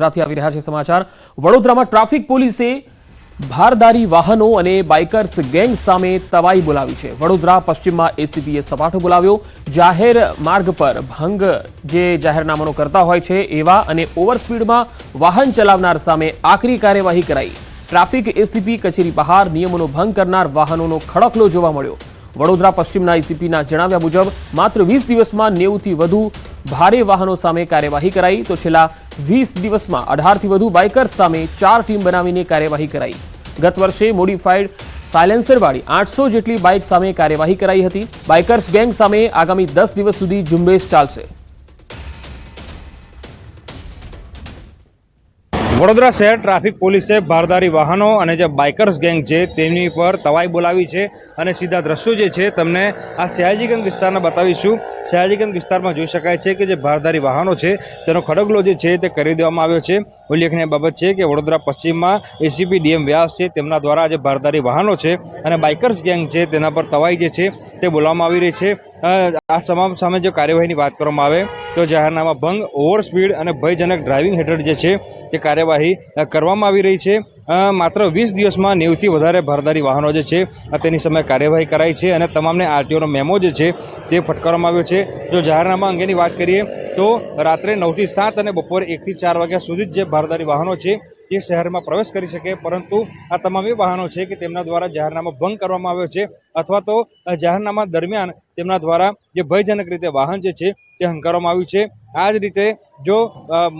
આવી રહ્યા છે સમાચાર. વડોદરામાં ટ્રાફિક પોલીસે ભારદારી વાહનો અને બાઇકર્સ ગેંગ સામે તવાઈ બોલાવી છે. વડોદરા પશ્ચિમમાં એસીપીએ સપાટો બોલાવ્યો. જાહેર માર્ગ પર ભંગ જે જાહેરનામાનો કરતા હોય છે એવા અને ઓવરસ્પીડમાં વાહન ચલાવનાર સામે આકરી કાર્યવાહી કરાઈ. ટ્રાફિક એસીપી કચેરી બહાર નિયમોનો ભંગ કરનાર વાહનોનો ખડકલો જોવા મળ્યો. વડોદરા પશ્ચિમના એસીપીના જણાવ્યા મુજબ, માત્ર વીસ દિવસમાં નેવુંથી વધુ ભારે વાહનો સામે કાર્યવાહી કરાઈ તો છેલ્લા વીસ દિવસમાં અઢારથી વધુ બાઇકર્સ સામે ચાર ટીમ બનાવીને કાર્યવાહી કરાઈ. ગત વર્ષે મોડિફાઈડ સાયલેન્સરવાળી આઠસો જેટલી બાઇક સામે કાર્યવાહી કરાઈ હતી. બાઇકર્સ ગેંગ સામે આગામી દસ દિવસ સુધી ઝુંબેશ ચાલશે. વડોદરા શહેર ટ્રાફિક પોલીસે ભારદારી વાહનો અને જે બાઇકર્સ ગેંગ છે તેની પર તવાઈ બોલાવી છે અને સીધા દ્રશ્યો જે છે તમને આ સયાજીગંજ વિસ્તારના બતાવીશું. સયાજીગંજ વિસ્તારમાં જોઈ શકાય છે કે જે ભારદારી વાહનો છે તેનો ખડગલો જે છે તે કરી દેવામાં આવ્યો છે. ઉલ્લેખનીય બાબત છે કે વડોદરા પશ્ચિમમાં એસીપી ડીએમ વ્યાસ છે, તેમના દ્વારા જે ભારદારી વાહનો છે અને બાઇકર્સ ગેંગ છે તેના પર તવાઈ જે છે તે બોલાવવામાં આવી રહી છે. આ તમામ સામે જો કાર્યવાહીની વાત કરવામાં આવે તો જાહેરનામા ભંગ, ઓવર સ્પીડ અને ભયજનક ડ્રાઇવિંગ હેઠળ જે છે તે કાર્યવાહી અ, કરવામાં આવી રહી છે. માત્ર વીસ દિવસમાં નેવથી વધારે ભારદારી વાહનો જે છે તેની સામે કાર્યવાહી કરાઈ છે અને તમામને આરટીઓનો મેમો જે છે તે ફટકારવામાં આવ્યો છે. જો જાહેરનામા અંગેની વાત કરીએ તો રાત્રે નવથી સાત અને બપોરે એકથી ચાર વાગ્યા સુધી જે ભારદારી વાહનો છે તે શહેરમાં પ્રવેશ કરી શકે, પરંતુ આ તમામ એ વાહનો છે કે તેમના દ્વારા જાહેરનામા ભંગ કરવામાં આવ્યો છે, અથવા તો જાહેરનામા દરમિયાન તેમના દ્વારા જે ભયજનક રીતે વાહન જે છે તે હંકારવામાં આવ્યું છે. આ જ રીતે જો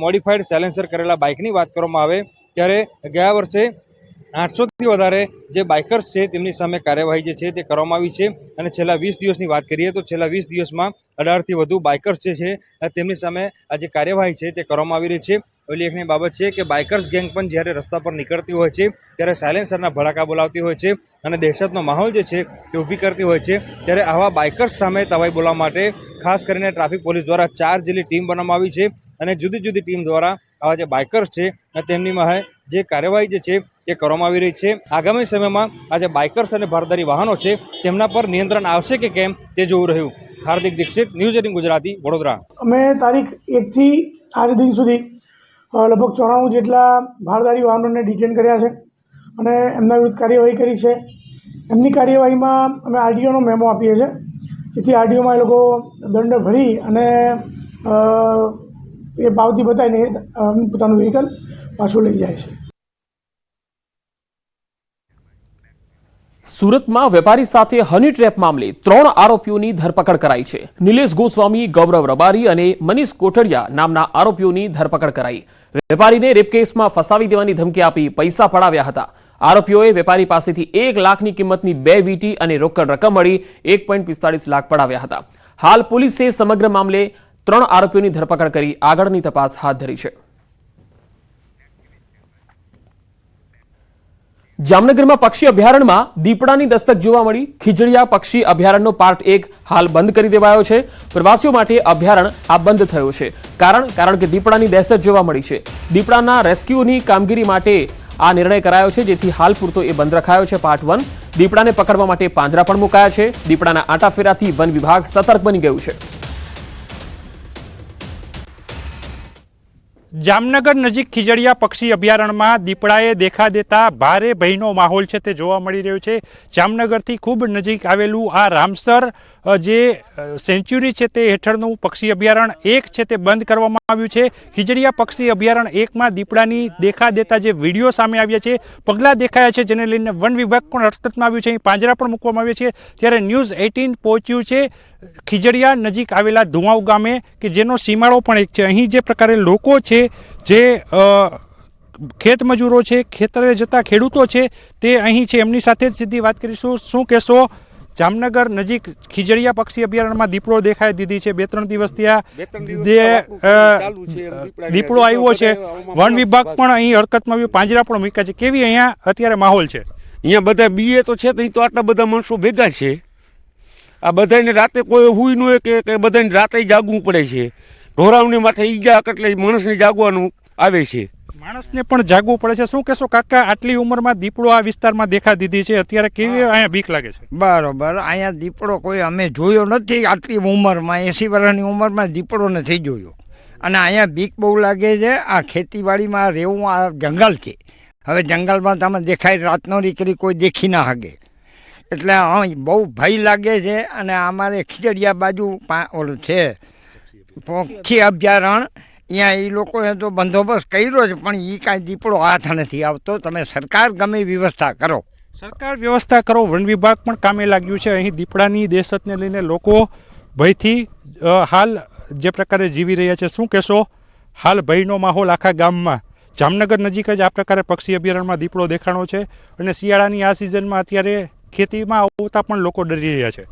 મોડિફાઈડ સાયલેન્સર કરેલા બાઇકની વાત કરવામાં આવે, ત્યારે ગયા વર્ષે આઠસોથી વધારે જે બાઇકર્સ છે તેમની સામે કાર્યવાહી જે છે તે કરવામાં આવી છે. અને છેલ્લા વીસ દિવસની વાત કરીએ તો છેલ્લા વીસ દિવસમાં અઢારથી વધુ બાઇકર્સ જે છે, તેમની સામે આ જે કાર્યવાહી છે તે કરવામાં આવી રહી છે. ઉલ્લેખનીય બાબત છે કે બાઇકર્સ ગેંગ પણ જ્યારે રસ્તા પર નીકળતી હોય છે, ત્યારે સાયલેન્સરના ભડાકા બોલાવતી હોય છે અને દહેશતનો માહોલ જે છે તે ઊભી કરતી હોય છે. ત્યારે આવા બાઇકર્સ સામે તવાઈ બોલાવવા માટે ખાસ કરીને ટ્રાફિક પોલીસ દ્વારા ચાર જેટલી ટીમ બનાવવામાં આવી છે અને જુદી જુદી ટીમ દ્વારા આવા જે બાઇકર્સ છે અને તેમની જે કાર્યવાહી જે છે તે કરવામાં આવી રહી છે. આગામી સમયમાં આ જે બાઇકર્સ અને ભારદારી વાહનો છે તેમના પર નિયંત્રણ આવશે કે કેમ તે જોવું રહ્યું. Hardik Dixit, news eighteen Gujarati, Vadodara. અમે તારીખ એકથી આજ દિન સુધી લગભગ ચોરાણું જેટલા ભારદારી વાહનોને ડિટેન કર્યા છે અને એમના વિરુદ્ધ કાર્યવાહી કરી છે. એમની કાર્યવાહીમાં અમે આરડીઓનો મેમો આપીએ છીએ, જેથી આરડીઓમાં એ લોકો દંડ ભરી અને એ પાવતી બતાવીને પોતાનું વ્હીકલ પાછું લઈ જાય છે. સુરતમાં વેપારી સાથે હની ટ્રેપ મામલે ત્રણ આરોપીઓની ધરપકડ કરાઈ છે. નિલેશ ગોસ્વામી, ગૌરવ રબારી અને મનીષ કોઠડિયા નામના આરોપીઓની ધરપકડ કરાઈ. વેપારીને રેપ કેસમાં ફસાવી દેવાની ધમકી આપી પૈસા પડાવ્યા હતા. આરોપીઓએ વેપારી પાસેથી એક લાખની કિંમતની બે વીટી અને રોકડ રકમ મળી એક પોઈન્ટ પિસ્તાળીસ લાખ પડાવ્યા હતા. હાલ પોલીસે સમગ્ર મામલે ત્રણ આરોપીઓની ધરપકડ કરી આગળની તપાસ હાથ ધરી છે. જામનગરમાં પક્ષી અભયારણ્યમાં દીપડાની દસ્તક જોવા મળી. ખીજડીયા પક્ષી અભયારણ્યનો પાર્ટ એક હાલ બંધ કરી દેવાયો છે. પ્રવાસીઓ માટે અભયારણ્ય આ બંધ થયો છે. કારણ કારણ કે દીપડાની દહેશત જોવા મળી છે. દીપડાના રેસ્ક્યુની કામગીરી માટે આ નિર્ણય કરાયો છે, જેથી હાલ પૂરતો એ બંધ રખાયો છે. પાર્ટ વન દીપડાને પકડવા માટે પાંજરા પણ મુકાયા છે. દીપડાના આંટાફેરાથી વન વિભાગ સતર્ક બની ગયું છે. જામનગર નજીક ખીજડીયા પક્ષી અભયારણ્યમાં દીપડાએ દેખા દેતા ભારે ભયનો માહોલ છે તે જોવા મળી રહ્યો છે. જામનગરથી ખૂબ નજીક આવેલું આ રામસર જે સેન્ચ્યુરી છે તે હેઠળનું પક્ષી અભયારણ્ય એક છે તે બંધ કરવામાં આવ્યું છે. ખીજડીયા પક્ષી અભયારણ્ય એકમાં દીપડાની દેખા દેતા જે વીડિયો સામે આવ્યા છે, પગલાં દેખાયા છે જેને લઈને વન વિભાગ પણ હરકતમાં આવ્યું છે. અહીં પાંજરા પણ મૂકવામાં આવ્યા છે. ત્યારે ન્યૂઝ એઇટીન પહોંચ્યું છે. ખીજડીયા નજીક આવેલા ધુવાઉ ગામે કે જેનો સીમાડો પણ એક છે. અહીં જે પ્રકારે લોકો છે જે ખેત મજૂરો છે ખેતરે જતા ખેડૂતો છે તે અહીં છે. એમની સાથે જ સીધી વાત કરીશું. શું કહેશો? જામનગર નજીક ખીજડીયા પક્ષી અભયારણ્યમાં દીપડો દેખાઈ દીધી છે. બે ત્રણ દિવસથી આ દીપડો આવ્યો છે. વન વિભાગ પણ અહીં હરકતમાં આવ્યું. પાંજરા પણ મૂક્યા છે. કેવી અહીંયા અત્યારે માહોલ છે? અહીંયા બધા બીએ તો છે તો આટલા બધા માણસો ભેગા છે. આ બધાને રાતે કોઈ હુઈ ન હોય કે કે બધાને રાતે જાગવું પડે છે. ઢોરાવની માથે ઈજા એટલે માણસને જાગવાનું આવે છે. માણસને પણ જાગવું પડે છે. શું કહેશો કાકા આટલી ઉંમરમાં દીપડો આ વિસ્તારમાં દેખા દીધી છે. અત્યારે કેવી અહીંયા બીક લાગે છે? બરાબર. અહીંયા દીપડો કોઈ અમે જોયો નથી આટલી ઉંમરમાં. એંસી વર્ષની ઉંમરમાં દીપડો નથી જોયો. અને અહીંયા બીક બહુ લાગે છે આ ખેતીવાડીમાં રહેવું આ જંગલ છે. હવે જંગલમાં તમે દેખાય રાતનો નીકળી કોઈ દેખી ના શકે એટલે અહીં બહુ ભય લાગે છે અને અમારે ખીચડિયા બાજુ ઓલું છે પક્ષી અભયારણ્ય અહીંયા એ લોકોએ તો બંદોબસ્ત કર્યો છે પણ એ કાંઈ દીપડો હાથ નથી આવતો. તમે સરકાર ગમે વ્યવસ્થા કરો. સરકાર વ્યવસ્થા કરો, વન વિભાગ પણ કામે લાગ્યું છે. અહીં દીપડાની દેશતને લઈને લોકો ભયથી હાલ જે પ્રકારે જીવી રહ્યા છે. શું કહેશો? હાલ ભયનો માહોલ આખા ગામમાં. જામનગર નજીક જ આ પ્રકારે પક્ષી અભયારણ્યમાં દીપડો દેખાણો છે. અને શિયાળાની આ સિઝનમાં અત્યારે ખેતીમાં આવતા પણ લોકો ડરી રહ્યા છે.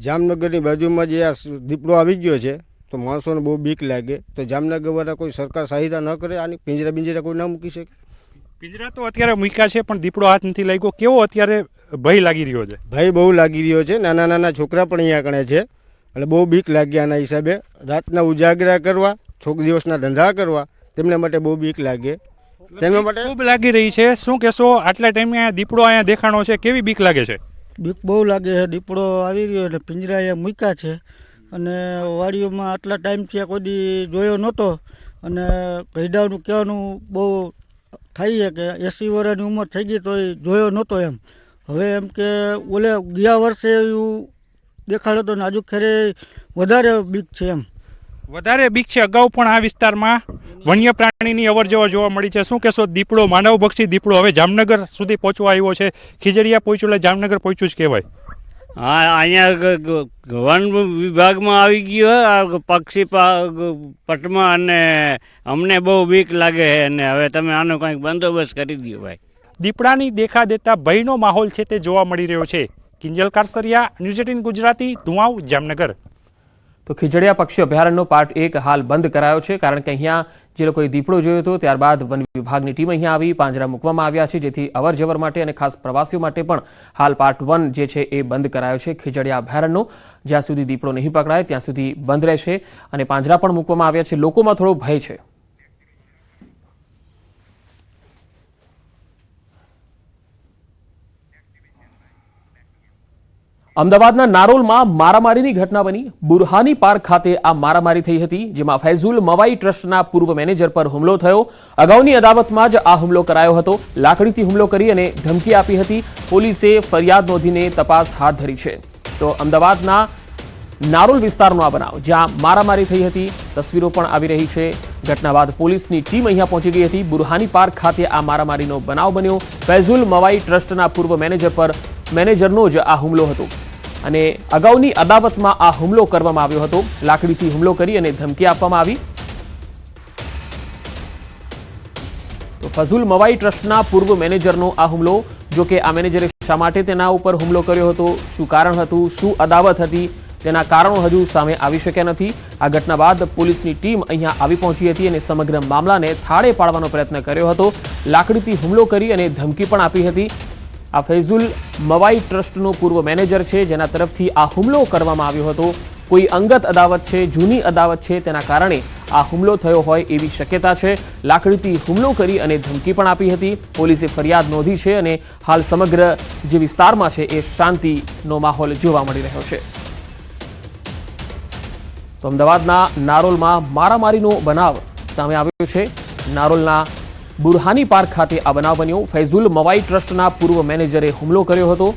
જામનગરની બાજુમાં જે આ દીપડો આવી ગયો છે તો માણસોને બહુ બીક લાગે. તો જામનગરવાળા કોઈ સરકાર સહાયતા ન કરે આની પિંજરા બિંજરા કોઈ ના મૂકી શકે? પિંજરા તો અત્યારે મૂક્યા છે પણ દીપડો હાથ નથી લાગ્યો. કેવો અત્યારે ભય લાગી રહ્યો છે? ભય બહુ લાગી રહ્યો છે. નાના નાના છોકરા પણ અહીંયા કણે છે. એટલે બહુ બીક લાગી આના હિસાબે. રાતના ઉજાગરા કરવા છોક દિવસના ધંધા કરવા તેમને માટે બહુ બીક લાગે. તેના માટે? ખૂબ લાગી રહી છે. શું કહેશો? આટલા ટાઈમે અહીંયા દીપડો અહીંયા દેખાણો છે. કેવી બીક લાગે છે? બીક બહુ લાગે છે. દીપડો આવી રહ્યો એટલે પિંજરા એ મૂક્યા છે. અને વાડીઓમાં આટલા ટાઈમથી કોઈ દી જોયો નહોતો. અને ગઈડાનું કહેવાનું બહુ થાય છે કે એંસી વર્ષની ઉંમર થઈ ગઈ તો એ જોયો નહોતો એમ. હવે એમ કે ઓલે ગયા વર્ષે એવું દેખાડ્યો તો ને આજુ ખેરે વધારે બીક છે એમ. વધારે બીક છે અગાઉ પણ આ વિસ્તારમાં વન્ય પ્રાણીની અવર જવર જોવા મળી છે. શું કહેશો દીપડો માનવભક્ષી દીપડો હવે જામનગર સુધી પહોંચવા આવ્યો છે. ખીજડીયા પહોંચ્યું એટલે જામનગર પહોંચ્યું જ કહેવાય. હા અહીંયા વન વિભાગમાં આવી ગયો પક્ષી પટમાં અને અમને બહુ બીક લાગે છે અને હવે તમે આનો કંઈક બંદોબસ્ત કરી દો ભાઈ. દીપડાની દેખા દેતા ભયનો માહોલ છે તે જોવા મળી રહ્યો છે. કિંજલ કારસરિયા ન્યૂઝ એટીન ગુજરાતી ધુવાઉ જામનગર. તો ખીજડીયા પક્ષી અભયારણ્યનો પાર્ટ એક હાલ બંધ કરાયો છે, કારણ કે અહીંયા જે લોકોએ દીપડો જોયો હતો, ત્યારબાદ વન વિભાગની ટીમ અહીંયા આવી, પાંજરા મૂકવામાં આવ્યા છે, જેથી અવરજવર માટે અને ખાસ પ્રવાસીઓ માટે પણ હાલ પાર્ટ વન જે છે એ બંધ કરાયો છે, ખીજડીયા અભયારણ્યનો. જ્યાં સુધી દીપડો નહીં પકડાય, ત્યાં સુધી બંધ રહેશે અને પાંજરા પણ મૂકવામાં આવ્યા છે. લોકોમાં થોડો ભય છે. અમદાવાદના નારોલમાં મારામારીની ઘટના બની. બુરહાની પાર્ક ખાતે આ મારામારી થઈ હતી, જેમાં ફૈઝુલ મવાઈ ટ્રસ્ટના પૂર્વ મેનેજર પર હુમલો થયો. અગાઉની અદાવતમાં જ આ હુમલો કરાયો હતો. લાકડીથી હુમલો કરી અને ધમકી આપી હતી. પોલીસે ફરિયાદ નોંધીને તપાસ હાથ ધરી છે. તો અમદાવાદના નારોલ વિસ્તારનો આ બનાવ, જ્યાં મારામારી થઈ હતી, તસવીરો પણ આવી રહી છે. ઘટના બાદ પોલીસની ટીમ અહીંયા પહોંચી ગઈ હતી. બુરહાની પાર્ક ખાતે આ મારામારીનો બનાવ બન્યો. ફૈઝુલ મવાઈ ટ્રસ્ટના પૂર્વ મેનેજર પર મેનેજરનો જ આ હુમલો હતો. અને અગાઉની અદાવતમાં આ હુમલો કરવામાં આવ્યો હતો. લાકડીથી હુમલો કરી અને ધમકી આપવામાં આવી. તો ફઝુલ મવાઈ ટ્રસ્ટના પૂર્વ મેનેજરનો આ હુમલો, જો કે આ મેનેજરે શા માટે તેના ઉપર હુમલો કર્યો હતો, શું કારણ હતું, શું અદાવત હતી, તેના કારણો હજુ સામે આવી શક્યા નથી. આ ઘટના બાદ પોલીસની ટીમ અહીંયા આવી પહોંચી હતી અને સમગ્ર મામલાને થાળે પાડવાનો પ્રયત્ન કર્યો હતો. લાકડીથી હુમલો કરી અને ધમકી પણ આપી હતી. આ ફૈઝુલ મવાઈ ટ્રસ્ટનો પૂર્વ મેનેજર છે, જેના તરફથી આ હુમલો કરવામાં આવ્યો હતો. કોઈ અંગત અદાવત છે, જૂની અદાવત છે, તેના કારણે આ હુમલો થયો હોય એવી શક્યતા છે. લાકડીથી હુમલો કરી અને ધમકી પણ આપી હતી. પોલીસે ફરિયાદ નોંધી છે અને હાલ સમગ્ર જે વિસ્તારમાં છે, એ શાંતિનો માહોલ જોવા મળી રહ્યો છે. તો અમદાવાદના નારોલમાં મારામારીનો બનાવ સામે આવ્યો છે. નારોલના બુરહાની ખાતે આ બનાવ બન્યો. ફૈઝુલ મવાઈ ટ્રસ્ટના પૂર્વ મેનેજરે હુમલો કર્યો હતો.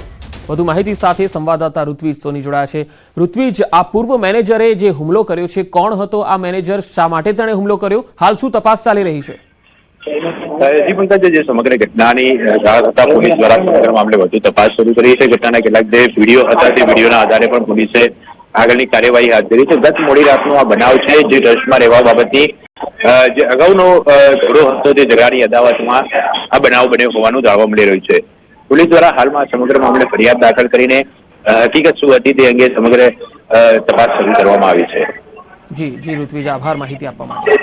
વધુ માહિતી સાથે સંવાદદાતા ઋત્વિજ સોની જોડાયા છે. ઋત્વિજ, આ પૂર્વ મેનેજરે જે હુમલો કર્યો છે, કોણ હતો? આ મેનેજર શા માટે તેણે હુમલો કર્યો? હાલ શું તપાસ ચાલી રહી છે? જી સમગ્ર ઘટનાની જાણ થતા પોલીસ દ્વારા સમગ્ર મામલે વધુ તપાસ શરૂ કરી છે. ઘટનાના કેટલાક જે વીડિયો હતા, તે વિડીયોના આધારે પણ પોલીસે આગળની કાર્યવાહી હાથ ધરી છે. ગત મોડી રાતનો આ બનાવ છે, જે ટ્રસ્ટમાં રહેવા બાબતની જે અગાઉનો ઝઘડો હતો તે ઝઘડાની અદાવતમાં આ બનાવ બન્યો હોવાનું જાણવા મળી રહ્યું છે. પોલીસ દ્વારા હાલમાં સમગ્ર મામલે ફરિયાદ દાખલ કરીને હકીકત શું હતી તે અંગે સમગ્ર તપાસ શરૂ કરવામાં આવી છે. જી જી, ઋત્વિજ, આભાર માહિતી આપવા માટે.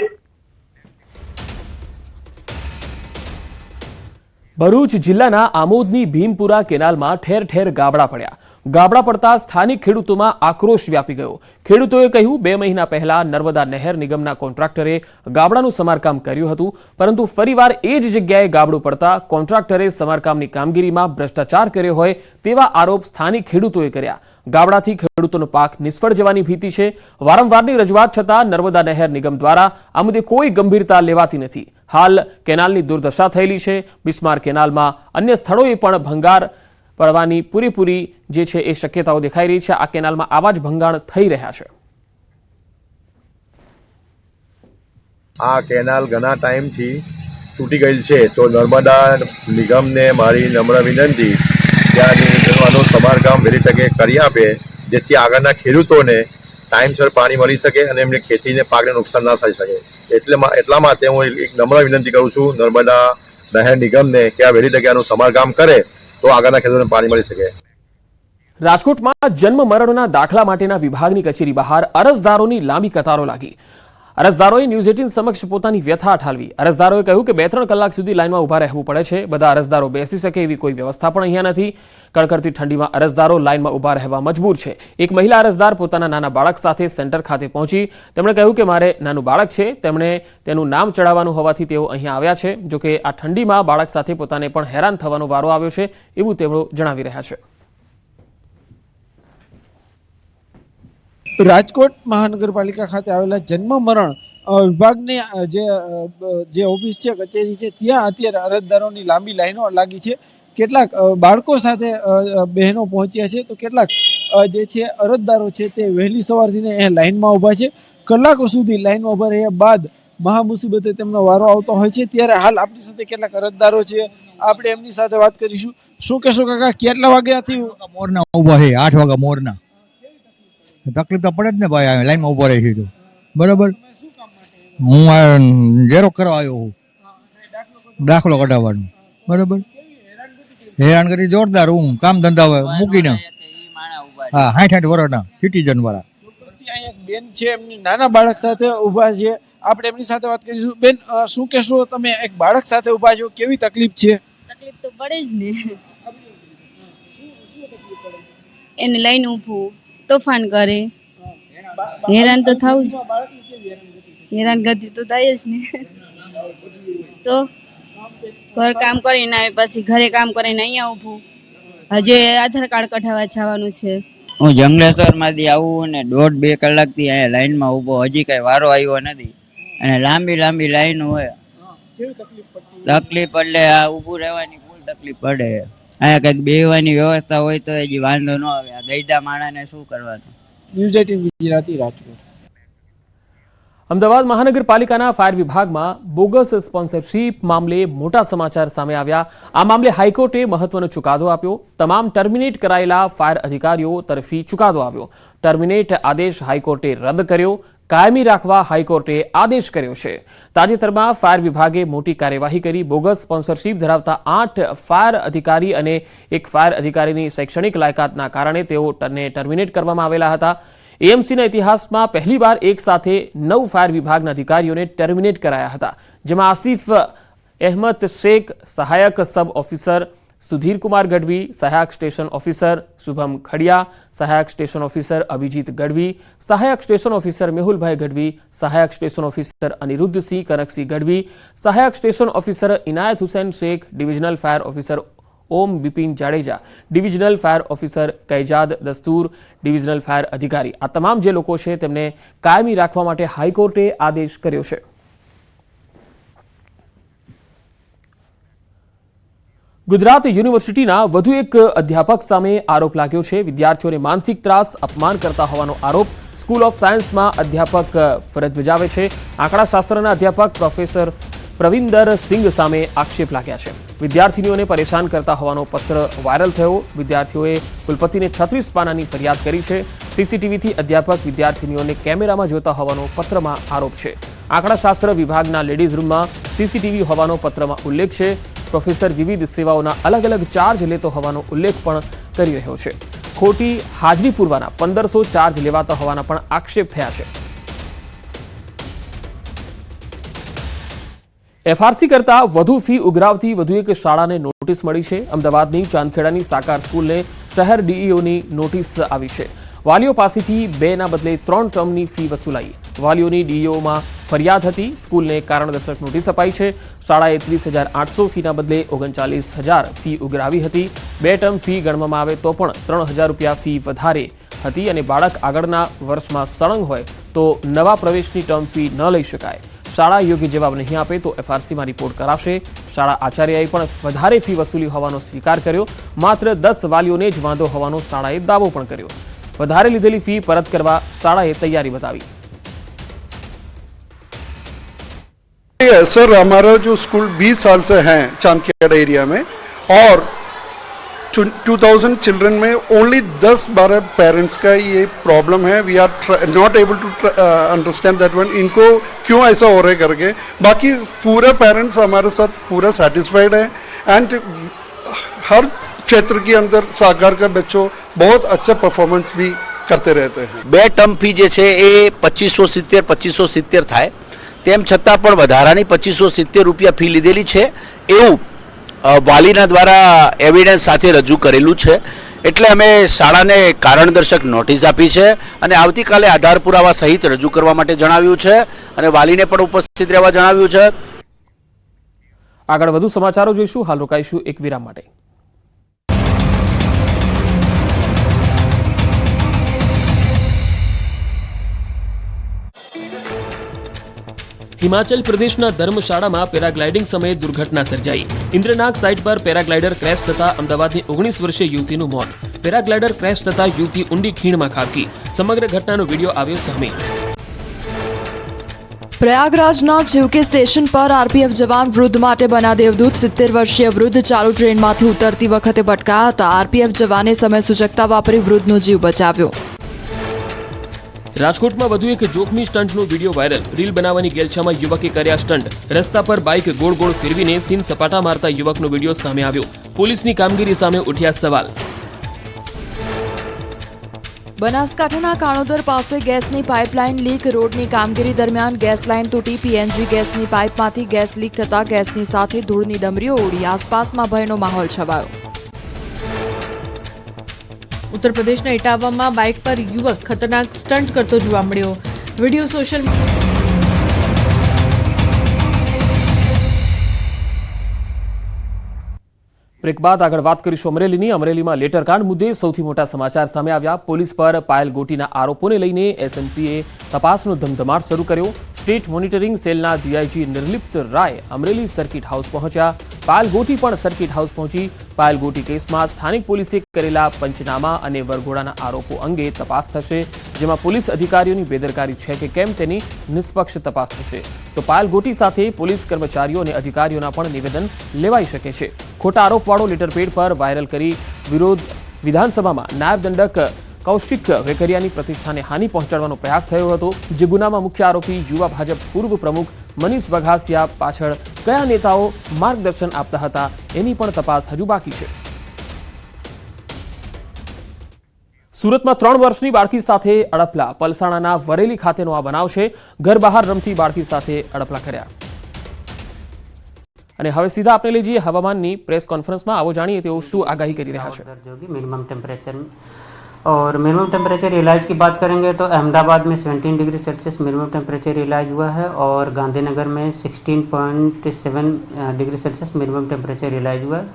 ભરૂચ જિલ્લાના આમોદની ભીમપુરા કેનાલમાં ઠેર ઠેર ગાબડા પડ્યા. ગાબડા પડતા સ્થાનિક ખેડૂતોમાં આક્રોશ વ્યાપી ગયો. ખેડૂતોએ કહ્યું, બે મહિના પહેલા નર્મદા નહેર નિગમના કોન્ટ્રાક્ટરે ગાબડાનું સમારકામ કર્યું હતું, પરંતુ ફરીવાર એ જ જગ્યાએ ગાબડું પડતા કોન્ટ્રાક્ટરે સમારકામની કામગીરીમાં ભ્રષ્ટાચાર કર્યો હોય તેવા આરોપ સ્થાનિક ખેડૂતોએ કર્યા. ગાબડાથી ખેડૂતોનો પાક નિષ્ફળ જવાની ભીતિ છે. વારંવારની રજૂઆત છતાં નર્મદા નહેર નિગમ દ્વારા આ મુદ્દે કોઈ ગંભીરતા લેવાતી નથી. હાલ કેનાલની દુર્દશા થયેલી છે. બિસ્માર કેનાલમાં અન્ય સ્થળોએ પણ ભંગાર પડવાની પૂરેપૂરી જે છે એ શક્યતાઓ દેખાઈ રહી છે. આ કેનાલમાં આવા જ ભંગાણ થઈ રહ્યા છે. આ કેનાલ ઘણા ટાઈમથી તૂટી ગયેલ છે. તો નર્મદા નિગમને મારી નમ્ર વિનંતી ત્યાંની સમારકામ વહેલી તકે કરી આપે, જેથી આગળના ખેડૂતોને ટાઈમસર પાણી મળી શકે અને એમને ખેતીને પાકને નુકસાન ના થઈ શકે. એટલે એટલા માટે હું એક નમ્ર વિનંતી કરું છું નર્મદા નહેર નિગમને કે આ વહેલી તકે આનું સમારકામ કરે. તો આગળના ખેડૂતોને પાણી મળી શકે. રાજકોટમાં જન્મ મરણના દાખલા માટેના વિભાગની કચેરી બહાર અરજદારોની લાંબી કતારો લાગી. અરજદારોએ ન્યૂઝ એટીન સમક્ષ પોતાની વ્યથા ઠાલવી. અરજદારોએ કહ્યું કે બે ત્રણ કલાક સુધી લાઇનમાં ઊભા રહેવું પડે છે. બધા અરજદારો બેસી શકે એવી કોઈ વ્યવસ્થા પણ અહીંયા નથી. કડકડતી ઠંડીમાં અરજદારો લાઇનમાં ઊભા રહેવા મજબૂર છે. એક મહિલા અરજદાર પોતાના નાના બાળક સાથે સેન્ટર ખાતે પહોંચી. તેમણે કહ્યું કે મારે નાનું બાળક છે. તેમણે તેનું નામ ચડાવવાનું હોવાથી તેઓ અહીંયા આવ્યા છે. જોકે આ ઠંડીમાં બાળક સાથે પોતાને પણ હેરાન થવાનો વારો આવ્યો છે, એવું તેઓ જણાવી રહ્યા છે. રાજકોટ મહાનગરપાલિકા ખાતે આવેલા જન્મ મરણ વિભાગની જે જે ઓફિસ છે, કચેરી છે, ત્યાં અત્યારે અરજદારોની લાંબી લાઈનો લાગી છે. કેટલાક બાળકો સાથે બહેનો પહોંચ્યા છે. તો કેટલાક જે છે, અરજદારો છે, તે વહેલી સવારથી એ લાઈનમાં ઊભા છે. કલાકો સુધી લાઈનમાં ઊભા રહ્યા બાદ મહા મુસીબતે તેમનો વારો આવતો હોય છે. ત્યારે હાલ આપણી સાથે કેટલાક અરજદારો છે. આપણે એમની સાથે વાત કરીશું. શું કહેશો કાકા, કેટલા વાગ્યાથી મોરના ઊભા છે. આઠ વાગ્યા મોરના. તકલીફ તો પડે જ ને ભાઈ આ લાઈનમાં ઊભા રહી છે. તો બરાબર? હું આ ઝેરો કરવા આવ્યો હું દાખલો કઢાવવાનો. બરાબર? હેરાન કરી જોરદાર હું કામ ધંધા મૂકીને. હા હાઠ હાઠ વર્ષના સિટીઝન વાળા બેન છે એમની નાના બાળક સાથે ઊભા છે. આપણે એમની સાથે વાત કરીશું. બેન શું કહેશો તમે? એક બાળક સાથે ઊભા છો કેવી તકલીફ છે? તકલીફ તો પડે જ ને. એને લઈને ઊભું. તોફાન કરે. હેરાન તો થવું જ. હેરાન ગતિ તો થાય જ ને. તો ઘર કામ કરીને આવે પછી ઘરે કામ કરીને અહીંયા ઊભું. હજે આધાર કાર્ડ કઢાવવા જવાનું છે. હું જંગલેશ્વરમાંથી આવું ને દોઢ બે કલાકથી અહીંયા લાઈનમાં ઊભો. હજી કઈ વારો આવ્યો નથી. અને લાંબી લાંબી લાઈન હોય. તકલીફ પડતી તકલીફ એટલે આ ઊભું રહેવાની ફૂલ તકલીફ પડે. અહીંયા કંઈક બેવાની વ્યવસ્થા હોય તો હજી વાંધો ન આવે. આ ગઈડા માણાને શું કરવાનું? News eighteen Gujarati Rajkot. Ahmedabad મહાનગરપાલિકાના ફાયર વિભાગમાં બોગસ સ્પોન્સરશીપ મામલે મોટા સમાચાર સામે આવ્યા. આ મામલે હાઈકોર્ટે મહત્વનો ચુકાદો આપ્યો. તમામ ટર્મિનેટ કરાયેલા ફાયર અધિકારીઓ તરફી ચુકાદો આવ્યો. ટર્મિનેટ આદેશ હાઈકોર્ટે રદ કર્યો. કાયમી રાખવા હાઈકોર્ટે આદેશ કર્યો છે. તાજેતરમાં ફાયર વિભાગે મોટી કાર્યવાહી કરી, બોગસ સ્પોન્સરશીપ ધરાવતા આઠ ફાયર અધિકારી અને એક ફાયર અધિકારીની શૈક્ષણિક લાયકાતના કારણે તેઓને ટર્મિનેટ કરવામાં આવેલા હતા. એએમસીના ઇતિહાસમાં પહેલીવાર એક સાથે નવ ફાયર વિભાગના અધિકારીઓને ટર્મિનેટ કરાયા હતા, જેમાં આસિફ અહેમદ શેખ, સહાયક સબ ઓફિસર સુધીર કુમાર ગઢવી, સહાયક સ્ટેશન ઓફિસર શુભમ ખડિયા, સહાયક સ્ટેશન ઓફિસર અભિજીત ગઢવી, સહાયક સ્ટેશન ઓફિસર મેહુલભાઈ ગઢવી, સહાયક સ્ટેશન ઓફિસર અનિરુદ્ધસિંહ કનકસિંહ ગઢવી, સહાયક station officer Inayat Hussain Shaikh, divisional fire officer Om Bipin Jadeja, divisional fire officer Kaizad Dastur, divisional fire અધિકારી આ તમામ જે લોકો છે તેમને કાયમી રાખવા માટે હાઈકોર્ટે આદેશ કર્યો છે. ગુજરાત યુનિવર્સિટીના વધુ એક અધ્યાપક સામે આરોપ લાગ્યો છે. વિદ્યાર્થીઓને માનસિક ત્રાસ, અપમાન કરતા હોવાનો આરોપ સ્કૂલ ઓફ સાયન્સમાં અધ્યાપક ફરજ બજાવે છે. આંકડાશાસ્ત્રના અધ્યાપક પ્રોફેસર પ્રવિંદર સિંઘ સામે આક્ષેપ લાગ્યા છે. વિદ્યાર્થીનીઓને પરેશાન કરતા હોવાનો પત્ર વાયરલ થયો. વિદ્યાર્થીઓએ કુલપતિને છત્રીસ પાનાની ફરિયાદ કરી છે. સીસીટીવીથી અધ્યાપક વિદ્યાર્થીનીઓને કેમેરામાં જોતા હોવાનો પત્રમાં આરોપ છે. આંકડાશાસ્ત્ર વિભાગના લેડીઝ રૂમમાં સીસીટીવી હોવાનો પત્રમાં ઉલ્લેખ છે. પ્રોફેસર વિવિધ સેવાઓના અલગ અલગ ચાર્જ લેતો હોવાનો ઉલ્લેખ પણ કરી રહ્યો છે. ખોટી હાજરી પૂરવાના પંદરસો ચાર્જ લેવાતા હોવાના પણ આક્ષેપ થયા છે. એફઆરસી કરતા વધુ ફી ઉઘરાવતી વધુ એક શાળાને નોટિસ મળી છે. અમદાવાદની ચાંદખેડાની સાકાર સ્કૂલને શહેર ડીઈઓની નોટિસ આવી છે. વાલીઓ પાસેથી બેના બદલે ત્રણ ટર્મની ફી વસૂલાઈ. વાલીઓની ડીઓમાં ફરિયાદ હતી. સ્કૂલને કારણદર્શક નોટિસ અપાઈ છે. શાળાએ ત્રીસ હજાર આઠસો ફીના બદલે ઓગણચાલીસ હજાર ફી ઉઘરાવી હતી. બે ટર્મ ફી ગણવામાં આવે તો પણ ત્રણ હજાર રૂપિયા ફી વધારે હતી અને બાળક આગળના વર્ષમાં સળંગ હોય તો નવા પ્રવેશની ટર્મ ફી ન લઈ શકાય. શાળા યોગ્ય જવાબ નહીં આપે તો એફઆરસીમાં રિપોર્ટ કરાશે. શાળા આચાર્યએ પણ વધારે ફી વસૂલી હોવાનો સ્વીકાર કર્યો. માત્ર દસ વાલીઓને જ વાંધો હોવાનો શાળાએ દાવો પણ કર્યો. વધારે लीधेली फ़ी परत કરવા શાળાએ तैयारी બતાવી. सर हमारा जो स्कूल 20 साल से है चांदखेड़ एरिया में और 2000 चिल्ड्रन में ओनली 10-12 पेरेंट्स का ये प्रॉब्लम है we are not able to understand that one इनको क्यों ऐसा हो रहा है करके बाकी पूरे पेरेंट्स हमारे साथ पूरा सेटिस्फाइड है एंड हर क्षेत्र के अंदर सागर का बच्चों बहुत अच्छा परफॉर्मेंस भी करते रहते हैं બે ટર્મ ફી જે છે એ પચીસો સિત્તેર પચીસો સિત્તેર થાય તેમ છતાં પણ વધારાની પચીસો સિત્તેર રૂપિયા ફી લીધેલી છે એવું અ, વાલીના દ્વારા એવિડન્સ સાથે રજૂ કરેલું છે એટલે અમે શાળાને કારણદર્શક નોટિસ આપી છે અને આવતીકાલે આધાર પુરાવા સહિત રજૂ કરવા માટે જણાવ્યું છે અને વાલીને પણ ઉપસ્થિત રહેવા જણાવ્યું છે આગળ વધુ સમાચારો જોઈશું હાલ રોકાઈશું એક વિરામ માટે હિમાચલ પ્રદેશના ધર્મશાળામાં પેરાગ્લાઇડિંગ સમયે દુર્ઘટના સર્જાઈ. ઇન્દ્રનાગ સાઇટ પર પેરાગ્લાઇડર ક્રેશ થતા અમદાવાદની ઓગણીસ વર્ષીય યુવતીનું મોત. પેરાગ્લાઇડર ક્રેશ થતા યુવતી ઊંડી ખીણમાં ખાબકી. સમગ્ર ઘટનાનો વીડિયો આવ્યો સામે. પ્રયાગરાજના છેવકે સ્ટેશન પર આરપીએફ જવાન વૃદ્ધ માટે બના દેવદૂત સિત્તેર વર્ષીય વૃદ્ધ ચાલુ ટ્રેનમાંથી ઉતરતી વખતે ભટકાયા હતા. આરપીએફ જવાને સમય સૂચકતા વાપરી વૃદ્ધનો જીવ બચાવ્યો. રાજકોટમાં વધુ એક જોખમી સ્ટન્ટનો વીડિયો વાયરલ. રીલ બનાવવાની ગેલછામાં યુવકે કર્યા સ્ટન્ટ રસ્તા પર બાઇક ગોળ ગોળ ફેરવીને સીન સપાટા મારતા યુવકનો વીડિયો સામે આવ્યો. પોલીસની કામગીરી સામે ઉઠ્યા સવાલ. બનાસકાંઠાના કાણોદર પાસે ગેસની પાઇપલાઇન લીક. રોડની કામગીરી દરમિયાન ગેસ લાઇન તૂટી. પીએનજી ગેસની પાઇપમાંથી ગેસ લીક થતા ગેસની સાથે ધૂળની ડમરીઓ ઉડી. આસપાસમાં ભયનો માહોલ છવાયો. ઉત્તર પ્રદેશના ઇટાવામાં બાઇક પર યુવક ખતરનાક સ્ટન્ટ કરતો જોવા મળ્યો. વીડિયો સોશિયલ બ્રેક બાદ આગળ વાત કરીશું અમરેલીની. અમરેલીમાં લેટરકાંડ મુદ્દે સૌથી મોટા સમાચાર સામે આવ્યા. પોલીસ પર પાયલ ગોટીના આરોપોને લઈને એસએમસીએ તપાસનો ધમધમાટ શરૂ કર્યો. સ્ટેટ મોનિટરિંગ સેલના DIG Nirlipt Rai Amreli circuit house પહોંચ્યા. પાયલગોટી પણ સર્કિટ હાઉસ પહોંચી. પાયલગોટી કેસમાં સ્થાનિક પોલીસે કરેલા પંચનામા અને વરઘોડાના આરોપો અંગે તપાસ થશે, જેમાં પોલીસ અધિકારીઓની બેદરકારી છે કે કેમ તેની નિષ્પક્ષ તપાસ થશે. તો પાયલગોટી સાથે પોલીસ કર્મચારીઓ અને અધિકારીઓના પણ નિવેદન લેવાઈ શકે છે. ખોટા આરોપવાળો લેટરપેડ પર વાયરલ કરી વિરોધ વિધાનસભામાં નાયબ દંડક કૌશિક વેકરિયાની પ્રતિષ્ઠાને હાનિ પહોંચાડવાનો પ્રયાસ થયો હતો, જે ગુનામાં મુખ્ય આરોપી યુવા ભાજપ પૂર્વ પ્રમુખ મનીષ વઘાસિયા પાછળ કયા નેતાઓ માર્ગદર્શન આપતા હતા એની પણ તપાસ હજુ બાકી છે. સુરતમાં ત્રણ વર્ષની બાળકી સાથે અડપલા, પલસાણાના વરેલી ખાતેનો આ બનાવ છે. ઘર બહાર રમતી બાળકી સાથે અડપલા કર્યા. અને હવે સીધા આપણે લઈ જઈએ હવામાનની પ્રેસ કોન્ફરન્સમાં. આવો જાણીએ તેઓ શું આગાહી કરી રહ્યા છે. મિનિમમ ટેમ્પરેચર और मिनिमम टेम्परेचर रियलाइज़ की बात करेंगे तो अहमदाबाद में 17 degree Celsius minimum temperature realise हुआ है और गांधीनगर में 16.7 degree Celsius minimum temperature realise हुआ है।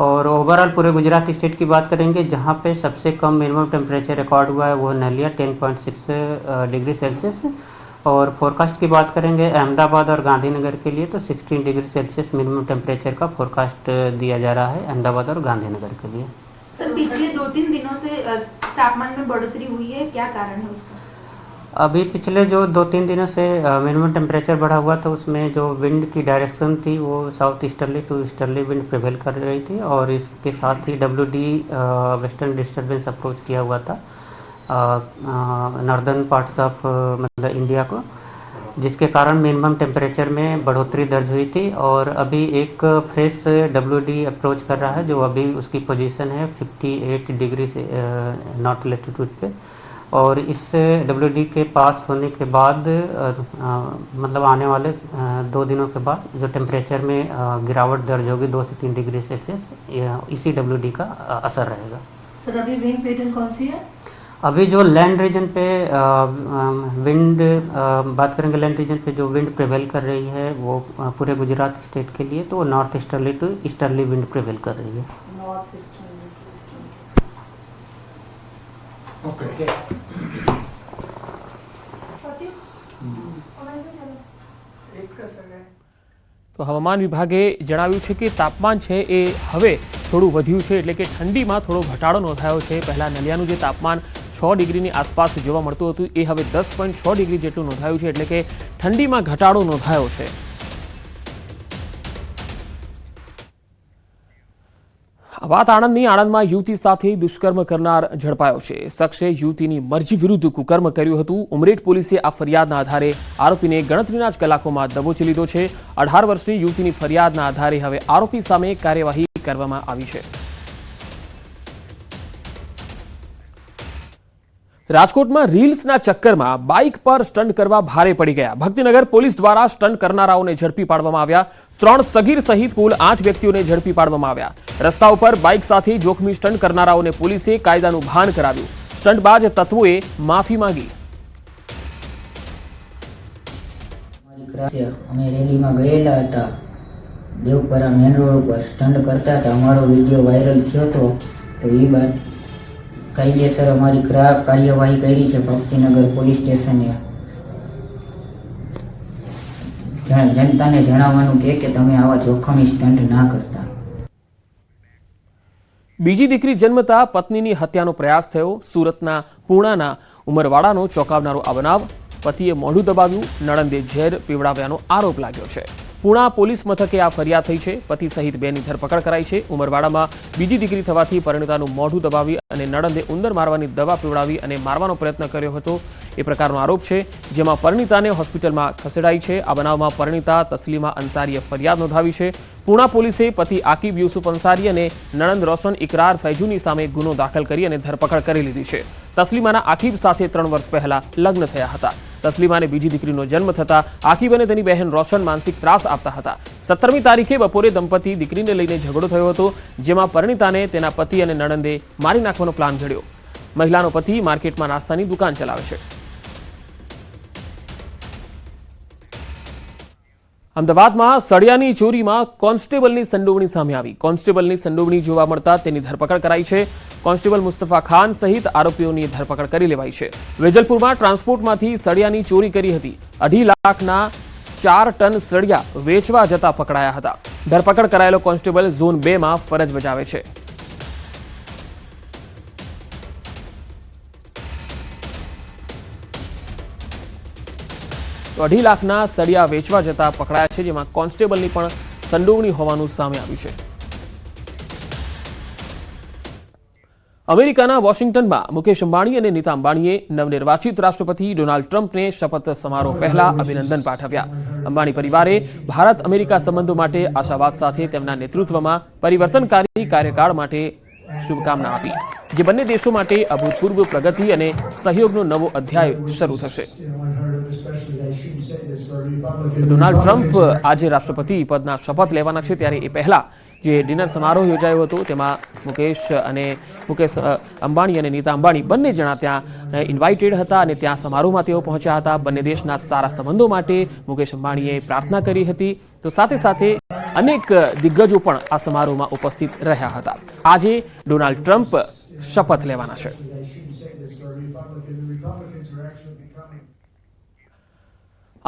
और ओवरऑल पूरे गुजरात स्टेट की बात करेंगे, जहाँ पे सबसे कम मिनिमम टेम्परेचर रिकॉर्ड हुआ है वो नलिया 10.6 डिग्री सेल्सियस और फोरकास्ट की बात करेंगे, अहमदाबाद और गांधीनगर के लिए तो 16 डिग्री सेल्सियस मिनिमम टेम्परेचर का फोरकास्ट दिया जा रहा है अहमदाबाद और गांधीनगर के लिए सर पिछले दो तीन दिनों से अ, तापमान में बढ़ोतरी हुई है? क्या कारण है उसका? अभी पिछले जो दो तीन दिनों से मिनिमम टेम्परेचर बढ़ा हुआ था उसमें जो विंड की डायरेक्शन थी वो south easterly to easterly wind prevail कर रही थी और इसके साथ ही W D western disturbance approach किया हुआ था नॉर्दर्न पार्ट्स ऑफ़ मतलब इंडिया को। जिसके कारण मिनिमम टेम्परेचर में बढ़ोतरी दर्ज हुई थी और अभी एक फ्रेश डब्ल्यू डी अप्रोच कर रहा है जो अभी उसकी पोजीशन है 58 डिग्री से नॉर्थ लेटीट्यूड पे। और इस डब्ल्यू के पास होने के बाद अ, अ, मतलब आने वाले अ, दो दिनों के बाद जो टेम्परेचर में अ, गिरावट दर्ज होगी दो से तीन डिग्री सेल्सियस इसी डब्ल्यू डी का असर रहेगा। सर अभी कौन सी है? अभी जो लैंड रीजन पे अ, अम, विंड अ, बात करेंगे लैंड रीजन पे जो विंड प्रिवेल कर रही है वो अ, पूरे गुजरात स्टेट के लिए तो north easterly to easterly wind prevail कर रही है તો હવામાન વિભાગે જણાવ્યું છે કે તાપમાન છે એ હવે થોડું વધ્યું છે એટલે કે ઠંડીમાં થોડો ઘટાડો નોંધાયો છે પહેલાં નલિયાનું જે તાપમાન છ ડિગ્રીની આસપાસ જોવા મળતું હતું. એ હવે દસ પોઈન્ટ છ ડિગ્રી જેટલું નોંધાયું છે, એટલે કે ઠંડીમાં ઘટાડો નોંધાયો છે. વાત આણંદની આણંદમાં યુવતી સાથે દુષ્કર્મ કરનાર ઝડપાયો છે. શખ્સે યુવતીની મરજી વિરુદ્ધ કુકર્મ કર્યું હતું. ઉમરેઠ પોલીસે આ ફરિયાદના આધારે આરોપીને ગણતરીના જ કલાકોમાં દબોચી લીધો છે. અઢાર વર્ષની યુવતીની ફરિયાદના આધારે હવે આરોપી સામે કાર્યવાહી કરવામાં આવી છે. રાજકોટમાં રીલ્સના ચક્કરમાં બાઇક પર સ્ટન્ટ કરવા ભારે પડી ગયા. ભક્તિનગર પોલીસ દ્વારા સ્ટન્ટ કરનારાઓને ઝડપી પાડવામાં આવ્યા. ત્રણ સગીર સહિત કુલ આઠ વ્યક્તિઓને ઝડપી પાડવામાં આવ્યા. રસ્તા ઉપર બાઇક સાથે જોખમી સ્ટન્ટ કરનારાઓને પોલીસે કાયદાનું ભાન કરાવ્યું. સ્ટન્ટબાજ તત્વોએ માફી માંગી. અમે રેલીમાં ગયેલા હતા. દેવપરા મેન રોડ ઉપર સ્ટન્ટ કરતા હતા. અમારો વીડિયો વાયરલ થયો હતો. તો એ બાદ કાયદેસર અમારી ગ્રાહક કાર્યવાહી કરી છે ભક્તિનગર પોલીસ સ્ટેશને. જનતાને જણાવવાનું કે કે તમે આવા જોખમી સ્ટન્ટ ના કરતા. બીજી દીકરી જન્મતા પત્નીની હત્યાનો પ્રયાસ થયો. સુરતના પૂણાના ઉમરવાડાનો ચોંકાવનારો આ બનાવ પતિએ મોઢું દબાવ્યું નણંદે ઝેર પીવડાવ્યાનો આરોપ લાગ્યો છે. પૂણા પોલીસ મથકે આ ફરિયાદ થઈ છે. પતિ સહિત બેની ધરપકડ કરાઈ છે. ઉમરવાડામાં બીજી દીકરી થવાથી પરિણીતાનું મોઢું દબાવી અને નડંદે ઉંદર મારવાની દવા પીવડાવી અને મારવાનો પ્રયત્ન કર્યો હતો. એ પ્રકારનો આરોપ છે, જેમાં પરિણીતાને હોસ્પિટલમાં ખસેડાઈ છે. આ બનાવમાં પરિણીતા તસલીમા અંસારીએ ફરિયાદ નોંધાવી છે. પૂણા પોલીસે પતિ આકીબ યુસુફ અંસારી અને નણંદ રોશન ઇકરાર ફૈજુની સામે ગુનો દાખલ કરી અને ધરપકડ કરી લીધી છે. તસલીમાના આકીબ સાથે ત્રણ વર્ષ પહેલા લગ્ન થયા હતા. તસલીમાને બીજી દીકરીનો જન્મ થતા આકીબ અને તેની બહેન રોશન માનસિક ત્રાસ આપતા હતા. સત્તરમી તારીખે બપોરે દંપતી દીકરીને લઈને ઝઘડો થયો હતો, જેમાં પરિણીતાને તેના પતિ અને નણંદે મારી નાખવાનો પ્લાન ઘડ્યો મહિલાનો પતિ માર્કેટમાં નાસ્તાની દુકાન ચલાવે છે. અમદાવાદમાં સળિયાની ચોરીમાં કોન્સ્ટેબલની સંડોવણી સામે આવી. કોન્સ્ટેબલની સંડોવણી જોવા મળતા તેની ધરપકડ કરાઈ છે. કોન્સ્ટેબલ મુસ્તફા ખાન સહિત આરોપીઓની ધરપકડ કરી લેવાઈ છે. વેજલપુરમાં ટ્રાન્સપોર્ટમાંથી સળિયાની ચોરી કરી હતી. અઢી લાખના ચાર ટન સળિયા વેચવા જતા પકડાયા હતા. ધરપકડ કરાયેલો કોન્સ્ટેબલ ઝોન બેમાં ફરજ બજાવે છે. તો અઢી લાખના સળિયા વેચવા જતા પકડાયા છે, જેમાં કોન્સ્ટેબલની પણ સંડોવણી હોવાનું સામે આવ્યું છે. અમેરિકાના વોશિંગ્ટનમાં મુકેશ અંબાણી અને નીતા અંબાણીએ નવનિર્વાચિત રાષ્ટ્રપતિ ડોનાલ્ડ ટ્રમ્પને શપથ સમારોહ પહેલા અભિનંદન પાઠવ્યા. અંબાણી પરિવારે ભારત અમેરિકા સંબંધો માટે આશાવાદ સાથે તેમના નેતૃત્વમાં પરિવર્તનકારી કાર્યકાળ માટે શુભકામના આપી. જે બંને દેશો માટે અભૂતપૂર્વ પ્રગતિ અને સહયોગનો નવો અધ્યાય શરૂ થશે. ડોનાલ્ડ ટ્રમ્પ આજે રાષ્ટ્રપતિ પદના શપથ લેવાના છે ત્યારે એ પહેલા જે ડિનર સમારોહ યોજાયો હતો, તેમાં મુકેશ અને મુકેશ અંબાણી અને નીતા અંબાણી બંને જણા ત્યાં ઇન્વાઇટેડ હતા અને ત્યાં સમારોહમાં તેઓ પહોંચ્યા હતા. બંને દેશના સારા સંબંધો માટે મુકેશ અંબાણીએ પ્રાર્થના કરી હતી. તો સાથે સાથે અનેક દિગ્ગજો પણ આ સમારોહમાં ઉપસ્થિત રહ્યા હતા. આજે ડોનાલ્ડ ટ્રમ્પ શપથ લેવાના છે.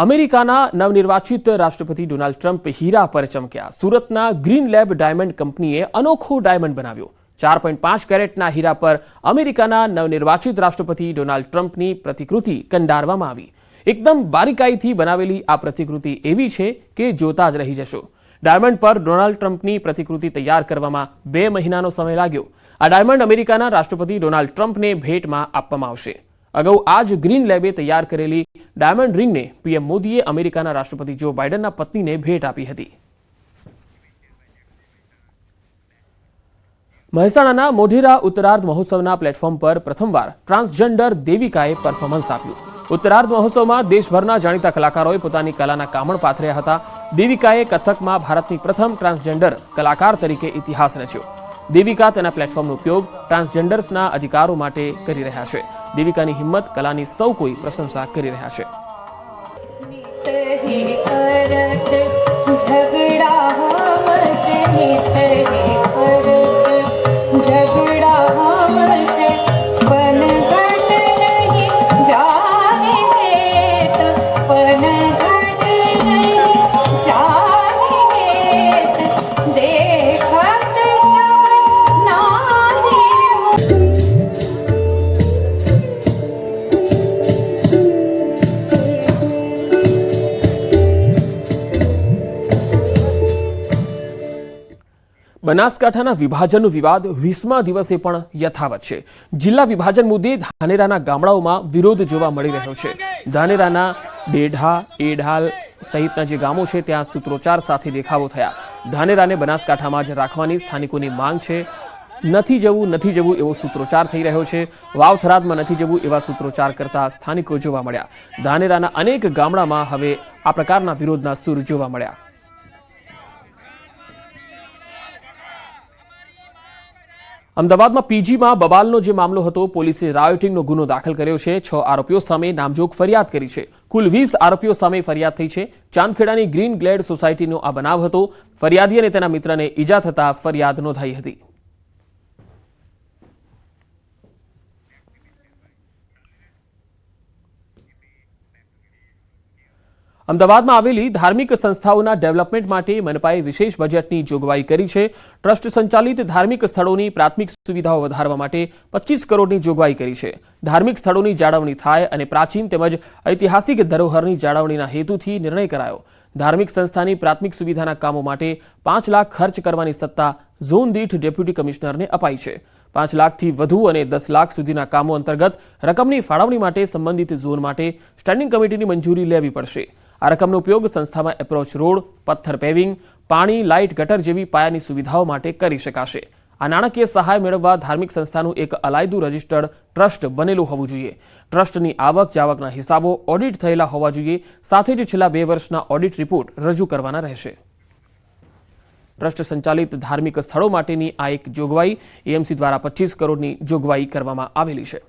અમેરિકાના નવનિર્વાચિત રાષ્ટ્રપતિ ડોનાલ્ડ ટ્રમ્પ હીરા પર ચમક્યા. સુરતના ગ્રીન લેબ ડાયમંડ કંપનીએ અનોખો ડાયમંડ બનાવ્યો. ચાર પોઈન્ટ પાંચ કેરેટના હીરા પર અમેરિકાના નવનિર્વાચિત રાષ્ટ્રપતિ ડોનાલ્ડ ટ્રમ્પની પ્રતિકૃતિ કંડારવામાં આવી. એકદમ બારીકાઈથી બનાવેલી આ પ્રતિકૃતિ એવી છે કે જોતા જ રહી જશો. ડાયમંડ પર ડોનાલ્ડ ટ્રમ્પની પ્રતિકૃતિ તૈયાર કરવામાં બે મહિનાનો સમય લાગ્યો. આ ડાયમંડ અમેરિકાના રાષ્ટ્રપતિ ડોનાલ્ડ ટ્રમ્પને ભેટમાં આપવામાં આવશે. અગાઉ આ જ ગ્રીન લેબે તૈયાર કરેલી ડાયમંડ રિંગને પીએમ મોદીએ અમેરિકાના રાષ્ટ્રપતિ જો બાઇડનના પત્નીને ભેટ આપી હતી. મહેસાણાના મોઢેરા ઉત્તરાર્ધ મહોત્સવના પ્લેટફોર્મ પર પ્રથમવાર ટ્રાન્સજેન્ડર દેવિકાએ પરફોર્મન્સ આપ્યું. ઉત્તરાર્ધ મહોત્સવમાં દેશભરના જાણીતા કલાકારોએ પોતાની કલાના કામણ પાથર્યા હતા. દેવિકાએ કથકમાં ભારતની પ્રથમ ટ્રાન્સજેન્ડર કલાકાર તરીકે ઇતિહાસ રચ્યો. દેવિકા તેના પ્લેટફોર્મનો ઉપયોગ ટ્રાન્સજેન્ડર્સના અધિકારો માટે કરી રહ્યા છે. દેવિકાની હિંમત કલાની સૌ કોઈ પ્રશંસા કરી રહ્યા છે. ઝઘડા બનાસકાંઠાના વિભાજનનો વિવાદ વીસમા દિવસે પણ યથાવત છે. જિલ્લા વિભાજન મુદ્દે ધાનેરાના ગામડાઓમાં વિરોધ જોવા મળી રહ્યો છે. ધાનેરાના ડેઢા, એઢાલ સહિતના જે ગામો છે, ત્યાં સૂત્રોચ્ચાર સાથે દેખાવો થયા. ધાનેરાને બનાસકાંઠામાં જ રાખવાની સ્થાનિકોની માંગ છે. નથી જવું નથી જવું એવો સૂત્રોચ્ચાર થઈ રહ્યો છે. વાવથરાદમાં નથી જવું એવા સૂત્રોચ્ચાર કરતા સ્થાનિકો જોવા મળ્યા. ધાનેરાના અનેક ગામડામાં હવે આ પ્રકારના વિરોધના સૂર જોવા મળ્યા. અમદાવાદમાં પીજીમાં બબાલનો જે મામલો હતો, પોલીસે રાયોટિંગનો ગુનો દાખલ કર્યો છે. છ આરોપીઓ સામે નામજોગ ફરિયાદ કરી છે. કુલ વીસ આરોપીઓ સામે ફરિયાદ થઈ છે. ચાંદખેડાની ગ્રીન ગ્લેડ સોસાયટીનો આ બનાવ હતો. ફરિયાદી અને તેના મિત્રને ઈજા થતા ફરિયાદ નોંધાઈ હતી. અમદાવાદમાં આવેલી ધાર્મિક સંસ્થાઓના ડેવલપમેન્ટ માટે મનપાએ વિશેષ બજેટની જોગવાઈ કરી છે. ટ્રસ્ટ સંચાલિત ધાર્મિક સ્થળોની પ્રાથમિક સુવિધાઓ વધારવા માટે પચીસ કરોડની જોગવાઈ કરી છે. ધાર્મિક સ્થળોની જાળવણી થાય અને પ્રાચીન તેમજ ઐતિહાસિક ધરોહરની જાળવણીના હેતુથી નિર્ણય કરાયો. ધાર્મિક સંસ્થાની પ્રાથમિક સુવિધાના કામો માટે પાંચ લાખ ખર્ચ કરવાની સત્તા ઝોન દીઠ ડેપ્યુટી કમિશનરને અપાઈ છે. પાંચ લાખથી વધુ અને દસ લાખ સુધીના કામો અંતર્ગત રકમની ફાળવણી માટે સંબંધિત ઝોન માટે સ્ટેન્ડિંગ કમિટીની મંજૂરી લેવી પડશે. આ રકમનો ઉપયોગ સંસ્થામાં એપ્રોચ રોડ, પથ્થર પેવિંગ પાણી લાઇટ ગટર જેવી પાયાની સુવિધાઓ માટે કરી શકાશે. આ નાણાકીય સહાય મેળવવા ધાર્મિક સંસ્થાનું એક અલાયદું રજિસ્ટર્ડ ટ્રસ્ટ બનેલું હોવું જોઈએ. ટ્રસ્ટની આવક જાવકના હિસાબો ઓડિટ થયેલા હોવા જોઈએ. સાથે જ છેલ્લા બે વર્ષના ઓડિટ રિપોર્ટ રજૂ કરવાના રહેશે. ટ્રસ્ટ સંચાલિત ધાર્મિક સ્થળો માટેની આ એક જોગવાઈ એએમસી દ્વારા પચીસ કરોડની જોગવાઈ કરવામાં આવેલી છે.